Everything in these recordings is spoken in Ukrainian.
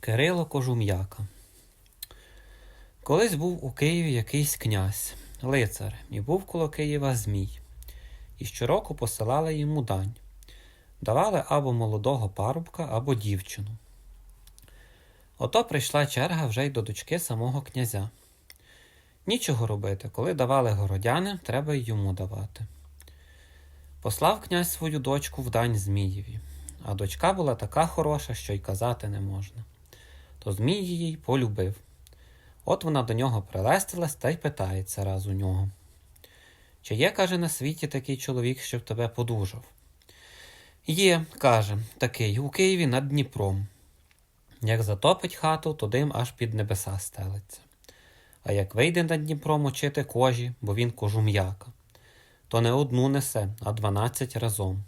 Кирило Кожум'яка. Колись був у Києві якийсь князь, лицар, і був коло Києва Змій. І щороку посилали йому дань. Давали або молодого парубка, або дівчину. Ото прийшла черга вже й до дочки самого князя. Нічого робити, коли давали городяни, треба й йому давати. Послав князь свою дочку в дань Змієві, а дочка була така хороша, що й казати не можна. То Змій її полюбив. От вона до нього прилестилась та й питається раз у нього. Чи є, каже, на світі такий чоловік, щоб тебе подужав? Є, каже, такий, у Києві над Дніпром. Як затопить хату, то дим аж під небеса стелиться. А як вийде на Дніпро мочити кожі, бо він кожум'яка, то не одну несе, а дванадцять разом.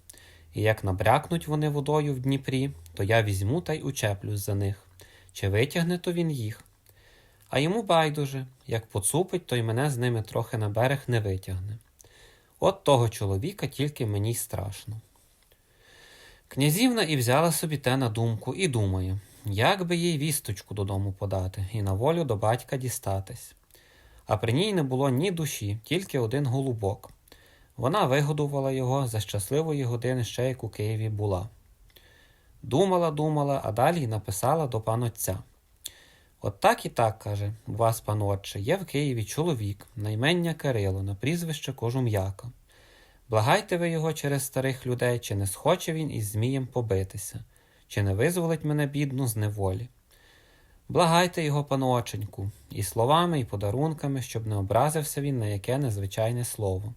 І як набрякнуть вони водою в Дніпрі, то я візьму та й учеплюсь за них. Чи витягне то він їх? А йому байдуже, як поцупить, то й мене з ними трохи на берег не витягне. От того чоловіка тільки мені й страшно. Князівна і взяла собі те на думку і думає, як би їй вісточку додому подати і на волю до батька дістатись. А при ній не було ні душі, тільки один голубок. Вона вигодувала його за щасливої години ще як у Києві була. Думала, думала, а далі написала до панотця. От так і так, каже, у вас, пан отче, є в Києві чоловік, наймення Кирило, на прізвище Кожум'яка. Благайте ви його через старих людей, чи не схоче він із Змієм побитися, чи не визволить мене бідну з неволі. Благайте його, паноченьку, і словами, і подарунками, щоб не образився він на яке незвичайне слово.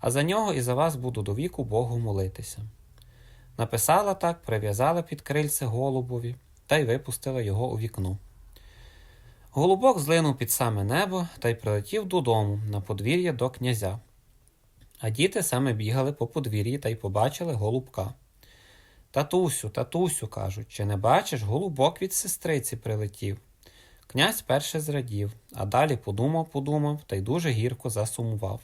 А за нього і за вас буду до віку Богу молитися. Написала так, прив'язала під крильце голубові та й випустила його у вікно. Голубок злинув під саме небо та й прилетів додому на подвір'я до князя. А діти саме бігали по подвір'ї та й побачили голубка. Татусю, татусю, кажуть, чи не бачиш, голубок від сестриці прилетів. Князь перше зрадів, а далі подумав, подумав та й дуже гірко засумував.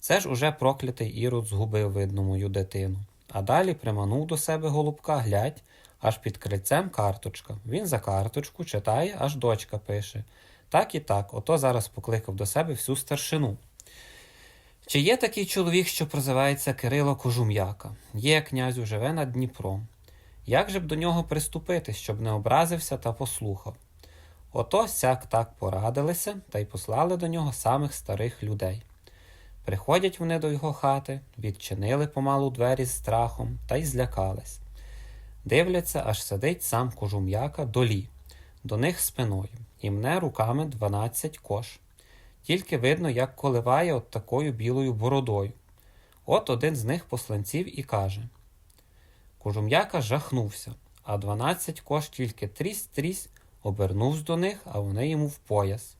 Це ж уже проклятий ірод згубив видну мою дитину. А далі приманув до себе голубка, глядь, аж під крильцем карточка. Він за карточку читає, аж дочка пише. Так і так, ото зараз покликав до себе всю старшину. Чи є такий чоловік, що прозивається Кирило Кожум'яка? Є князю, живе над Дніпром. Як же б до нього приступити, щоб не образився та послухав? Ото сяк так порадилися та й послали до нього самих старих людей. Приходять вони до його хати, відчинили помалу двері з страхом та й злякались. Дивляться, аж сидить сам кожум'яка долі, до них спиною, і мне руками дванадцять кош. Тільки видно, як коливає от такою білою бородою. От один з них посланців і каже Кожум'яка жахнувся, а дванадцять кош тільки трісь-трісь обернувся до них, а вони йому в пояс.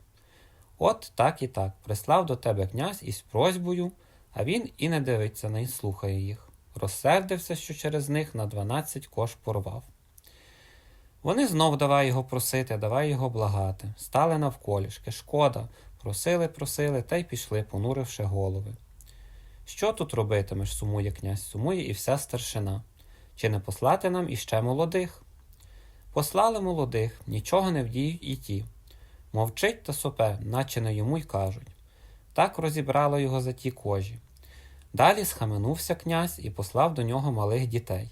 От так і так прислав до тебе князь із просьбою, а він і не дивиться, не слухає їх. Розсердився, що через них на дванадцять кош порвав. Вони знов давай його просити, давай його благати. Стали навколішки, шкода, просили, просили та й пішли, понуривши голови. Що тут робитимеш, сумує князь, сумує і вся старшина. Чи не послати нам іще молодих? Послали молодих, нічого не вдіють і ті. Мовчить та сопе, наче не йому й кажуть. Так розібрало його за ті кожі. Далі схаменувся князь і послав до нього малих дітей.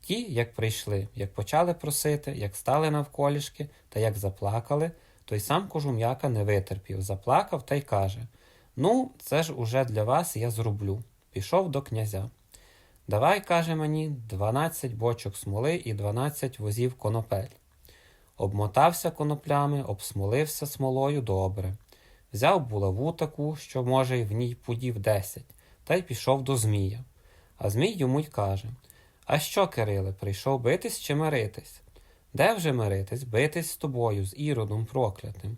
Ті, як прийшли, як почали просити, як стали навколішки та як заплакали, той сам кожум'яка не витерпів, заплакав та й каже Ну, це ж уже для вас я зроблю. Пішов до князя. Давай, каже мені, дванадцять бочок смоли і дванадцять возів конопель. Обмотався коноплями, обсмолився смолою добре. Взяв булаву таку, що, може, в ній пудів десять, та й пішов до Змія. А Змій йому й каже А що, Кириле, прийшов битись чи миритись? Де вже миритись, битись з тобою, з іродом проклятим?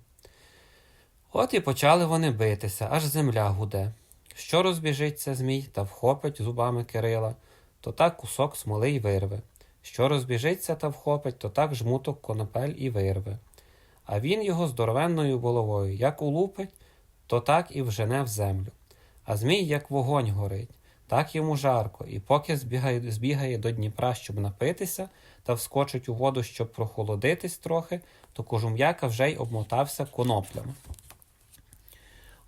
От і почали вони битися, аж земля гуде. Що розбіжиться Змій та вхопить зубами Кирила, то так кусок смоли й вирве. Що розбіжиться та вхопить, то так жмуток конопель і вирве. А він його здоровенною головою, як улупить, то так і вжене в землю. А Змій, як вогонь горить, Так йому жарко, і поки збігає, збігає до Дніпра, щоб напитися, та вскочить у воду, щоб прохолодитись трохи, то кожум'яка вже й обмотався коноплями.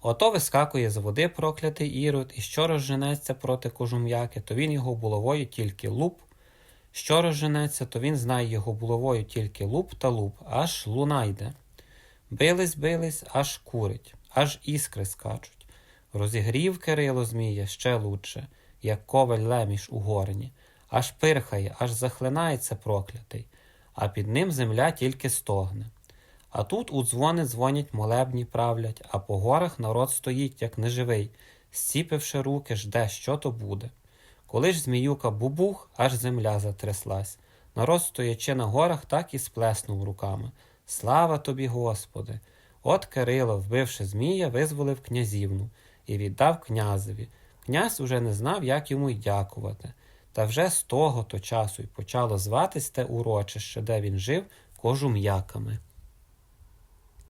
Ото вискакує з води проклятий ірод, і що розженеться проти кожум'яки, то він його булавою тільки луп. Що розженеться, то він знає його булавою тільки луп та луп, аж луна йде. Бились, бились, аж курить, аж іскри скачуть. Розігрів Кирило Змія ще лучше, як коваль леміш у горні, аж пирхає, аж захлинається проклятий, а під ним земля тільки стогне. А тут у дзвони дзвонять молебні правлять, а по горах народ стоїть, як неживий, зціпивши руки, жде, що то буде. Коли ж зміюка бубух, аж земля затряслась. Народ, стоячи на горах, так і сплеснув руками. Слава тобі, Господи! От Кирило, вбивши Змія, визволив князівну і віддав князеві. Князь уже не знав, як йому й дякувати. Та вже з того то часу й почало зватись те урочище, де він жив кожум'яками.